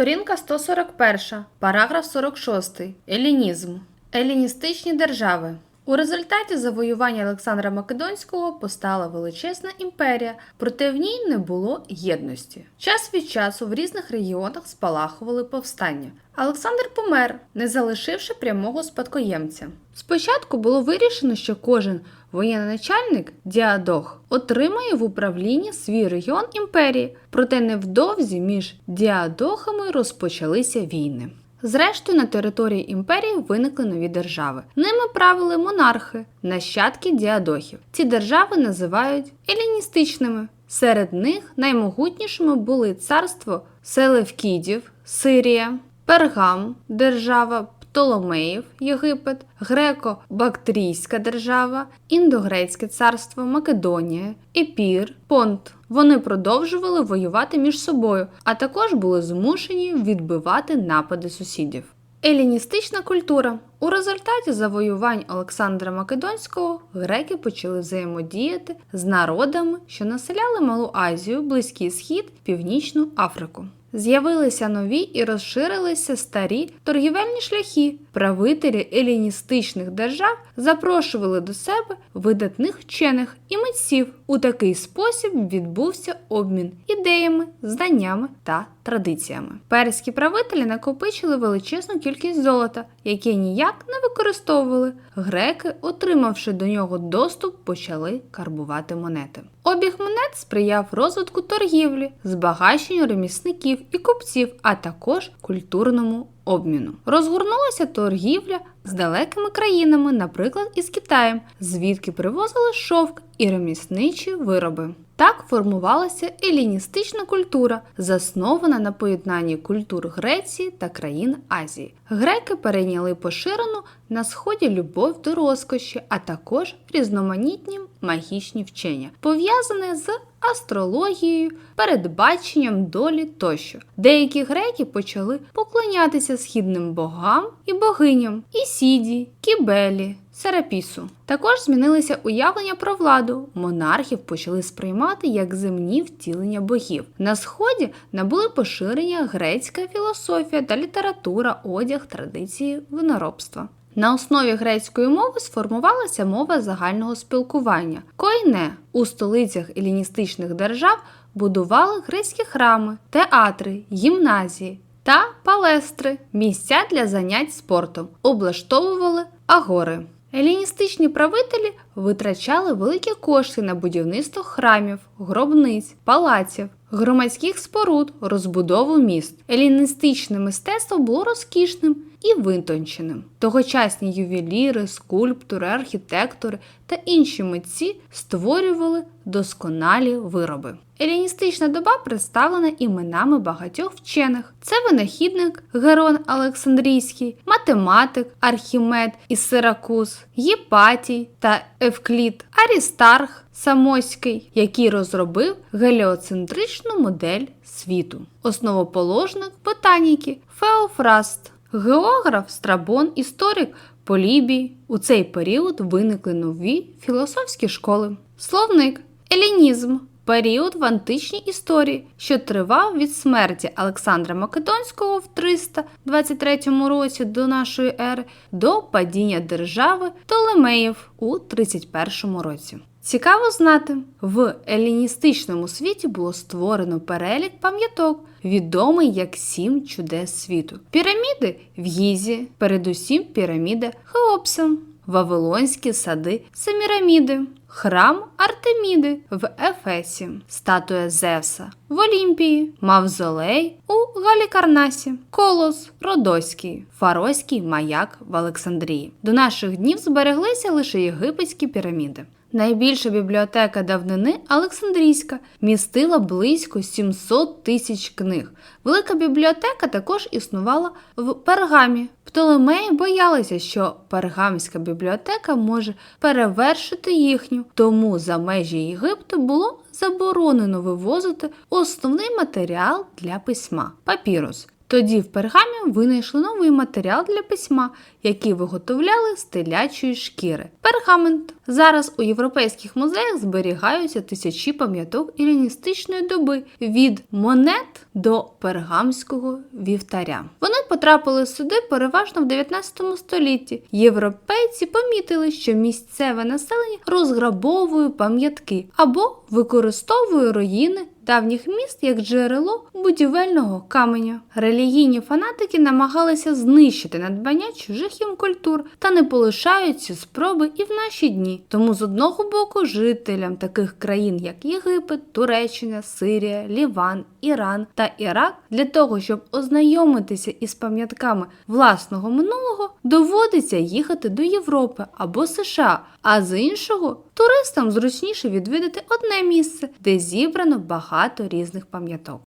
Сторінка 141, параграф 46. Елінізм. Еліністичні держави. У результаті завоювання Олександра Македонського постала величезна імперія, проте в ній не було єдності. Час від часу в різних регіонах спалахували повстання. Олександр помер, не залишивши прямого спадкоємця. Спочатку було вирішено, що кожен воєначальник діадох отримає в управлінні свій регіон імперії, проте невдовзі між діадохами розпочалися війни. Зрештою, на території імперії виникли нові держави. Ними правили монархи, нащадки діадохів. Ці держави називають еліністичними. Серед них наймогутнішими були царство Селевкідів, Сирія, Пергам, держава Птоломеїв, Єгипет, Греко-Бактрійська держава, Індогрецьке царство, Македонія, Епір, Понт. Вони продовжували воювати між собою, а також були змушені відбивати напади сусідів. Еліністична культура. У результаті завоювань Олександра Македонського греки почали взаємодіяти з народами, що населяли Малу Азію, Близький Схід, Північну Африку. З'явилися нові і розширилися старі торгівельні шляхи. Правителі еліністичних держав запрошували до себе видатних вчених і митців. У такий спосіб відбувся обмін ідеями, знаннями та традиціями. Перські правителі накопичили величезну кількість золота, яке ніяк не використовували. Греки, отримавши до нього доступ, почали карбувати монети. Обіг монет сприяв розвитку торгівлі, збагаченню ремісників і купців, а також культурному обміну. Розгорнулася торгівля з далекими країнами, наприклад, із Китаєм, звідки привозили шовк і ремісничі вироби. Так формувалася еліністична культура, заснована на поєднанні культур Греції та країн Азії. Греки перейняли поширену на сході любов до розкоші, а також різноманітні магічні вчення, пов'язані з астрологією, передбаченням долі тощо. Деякі греки почали поклонятися східним богам і богиням Ісіді, Кібелі, Серапісу. Також змінилися уявлення про владу. Монархів почали сприймати як земні втілення богів. На сході набули поширення грецька філософія та література, одяг, традиції виноробства. На основі грецької мови сформувалася мова загального спілкування. Койне у столицях еліністичних держав будували грецькі храми, театри, гімназії та палестри, місця для занять спортом, облаштовували агори. Еліністичні правителі витрачали великі кошти на будівництво храмів, гробниць, палаців, громадських споруд, розбудову міст. Еліністичне мистецтво було розкішним і витонченим. Тогочасні ювеліри, скульптори, архітектори та інші митці створювали досконалі вироби. Еліністична доба представлена іменами багатьох вчених: це винахідник Герон Олександрійський, математик Архімед із Сиракуз, Єпатій та Евклід, Арістарх Самоський, який розробив геліоцентричну модель світу, основоположник ботаніки Феофраст. Географ, Страбон, історик Полібій. У цей період виникли нові філософські школи. Словник Елінізм період в античній історії, що тривав від смерті Олександра Македонського в 323 році до нашої ери до падіння держави Толемеїв у 31 році. Цікаво знати, в еліністичному світі було створено перелік пам'яток, відомий як сім чудес світу. Піраміди в Гізі, передусім піраміда Хеопса, Вавилонські сади Семіраміди, храм Артеміди в Ефесі, статуя Зевса в Олімпії, Мавзолей у Галікарнасі, Колос Родоський, Фаройський маяк в Олександрії. До наших днів збереглися лише єгипетські піраміди. Найбільша бібліотека давнини Олександрійська містила близько 700 тисяч книг. Велика бібліотека також існувала в Пергамі. Птолемеї боялися, що пергамська бібліотека може перевершити їхню, тому за межі Єгипту було заборонено вивозити основний матеріал для письма папірус. Тоді в пергамі винайшли новий матеріал для письма, який виготовляли з телячої шкіри. Пергамент. Зараз у європейських музеях зберігаються тисячі пам'яток іліністичної доби від монет до пергамського вівтаря. Вони потрапили сюди переважно в 19 столітті. Європейці помітили, що місцеве населення розграбовує пам'ятки або використовує руїни давніх міст як джерело будівельного каменя. Релігійні фанатики намагалися знищити надбання чужих їм культур та не полишають ці спроби і в наші дні. Тому з одного боку жителям таких країн, як Єгипет, Туреччина, Сирія, Ліван, Іран та Ірак, для того, щоб ознайомитися із пам'ятками власного минулого, доводиться їхати до Європи або США. А з іншого туристам зручніше відвідати одне місце, де зібрано багато різних пам'яток.